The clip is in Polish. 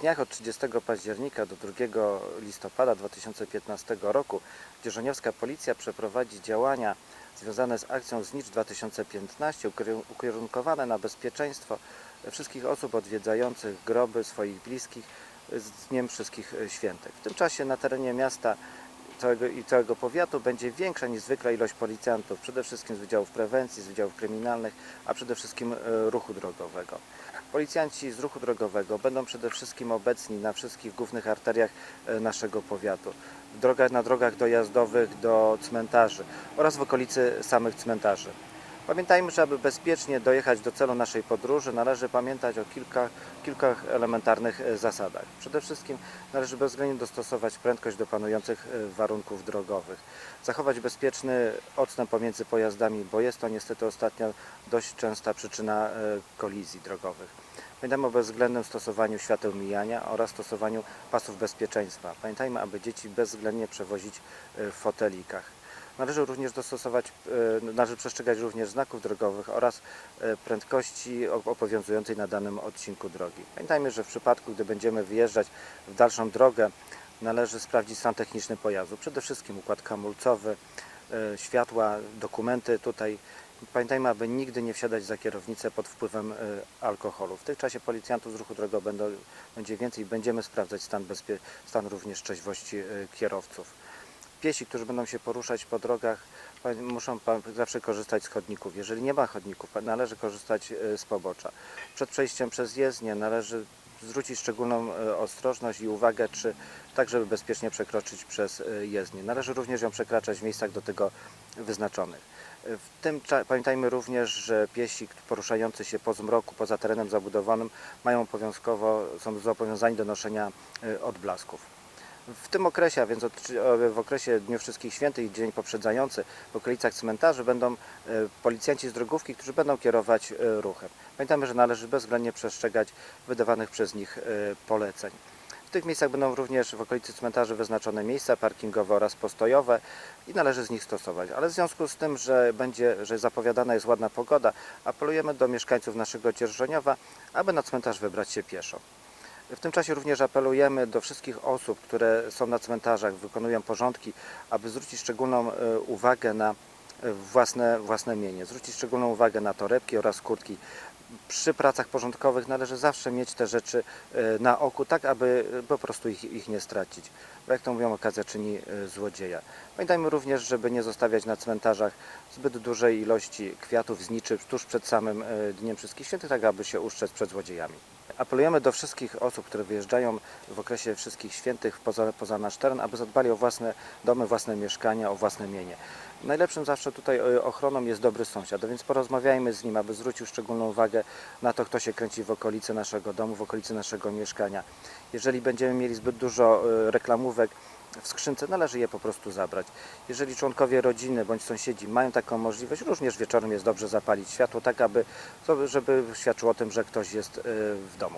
dniach od 30 października do 2 listopada 2015 roku Dzierżoniowska Policja przeprowadzi działania związane z akcją Znicz 2015 ukierun- ukierunkowane na bezpieczeństwo wszystkich osób odwiedzających groby swoich bliskich z Dniem Wszystkich Świętych. W tym czasie na terenie miasta całego, i całego powiatu będzie większa niż zwykle ilość policjantów, przede wszystkim z wydziałów prewencji, z wydziałów kryminalnych, a przede wszystkim e, ruchu drogowego. Policjanci z ruchu drogowego będą przede wszystkim obecni na wszystkich głównych arteriach e, naszego powiatu, drogach, na drogach dojazdowych do cmentarzy oraz w okolicy samych cmentarzy. Pamiętajmy, że aby bezpiecznie dojechać do celu naszej podróży, należy pamiętać o kilka, kilka elementarnych e, zasadach. Przede wszystkim należy bezwzględnie dostosować prędkość do panujących e, warunków drogowych, zachować bezpieczny odstęp pomiędzy pojazdami, bo jest to niestety ostatnio dość częsta przyczyna e, kolizji drogowych. Pamiętajmy o bezwzględnym stosowaniu świateł mijania oraz stosowaniu pasów bezpieczeństwa. Pamiętajmy, aby dzieci bezwzględnie przewozić w fotelikach. Należy również dostosować, e, należy przestrzegać również znaków drogowych oraz e, prędkości obowiązującej na danym odcinku drogi. Pamiętajmy, że w przypadku, gdy będziemy wyjeżdżać w dalszą drogę, należy sprawdzić stan techniczny pojazdu. Przede wszystkim układ hamulcowy, e, światła, dokumenty tutaj. Pamiętajmy, aby nigdy nie wsiadać za kierownicę pod wpływem alkoholu. W tym czasie policjantów z ruchu drogowego będzie więcej i będziemy sprawdzać stan, stan również trzeźwości kierowców piesi, którzy będą się poruszać po drogach, muszą zawsze korzystać z chodników. Jeżeli nie ma chodników, należy korzystać e, z pobocza. Przed przejściem przez jezdnię należy zwrócić szczególną e, ostrożność i uwagę, czy tak, żeby bezpiecznie przekroczyć przez e, jezdnię. Należy również ją przekraczać w miejscach do tego wyznaczonych. W tym pamiętajmy również, że piesi poruszający się po zmroku, poza terenem zabudowanym mają obowiązkowo, są zobowiązani do noszenia odblasków. W tym okresie, a więc w okresie Dniu Wszystkich Świętych i dzień poprzedzający w okolicach cmentarzy będą e, policjanci z drogówki, którzy będą kierować e, ruchem. Pamiętamy, że należy bezwzględnie przestrzegać wydawanych przez nich e, poleceń. W tych miejscach będą również w okolicy cmentarzy wyznaczone miejsca parkingowe oraz postojowe i należy z nich stosować. Ale w związku z tym, że będzie, że zapowiadana jest ładna pogoda, apelujemy do mieszkańców naszego Dzierżoniowa, aby na cmentarz wybrać się pieszo. W tym czasie również apelujemy do wszystkich osób, które są na cmentarzach, wykonują porządki, aby zwrócić szczególną e, uwagę na e, własne, własne mienie, zwrócić szczególną uwagę na torebki oraz kurtki. Przy pracach porządkowych należy zawsze mieć te rzeczy e, na oku, tak aby po prostu ich, ich nie stracić. Bo jak to mówią, okazja czyni złodzieja. Pamiętajmy również, żeby nie zostawiać na cmentarzach zbyt dużej ilości kwiatów, zniczy tuż przed samym Dniem Wszystkich Świętych, tak aby się uszczec przed złodziejami. Apelujemy do wszystkich osób, które wyjeżdżają w okresie Wszystkich Świętych poza, poza nasz teren, aby zadbali o własne domy, własne mieszkania, o własne mienie. Najlepszym zawsze tutaj e, ochroną jest dobry sąsiad, więc porozmawiajmy z nim, aby zwrócił szczególną uwagę na to, kto się kręci w okolicy naszego domu, w okolicy naszego mieszkania. Jeżeli będziemy mieli zbyt dużo e, reklamówek w skrzynce, należy je po prostu zabrać. Jeżeli członkowie rodziny bądź sąsiedzi mają taką możliwość, również wieczorem jest dobrze zapalić światło, tak aby, żeby świadczyło o tym, że ktoś jest e, w domu.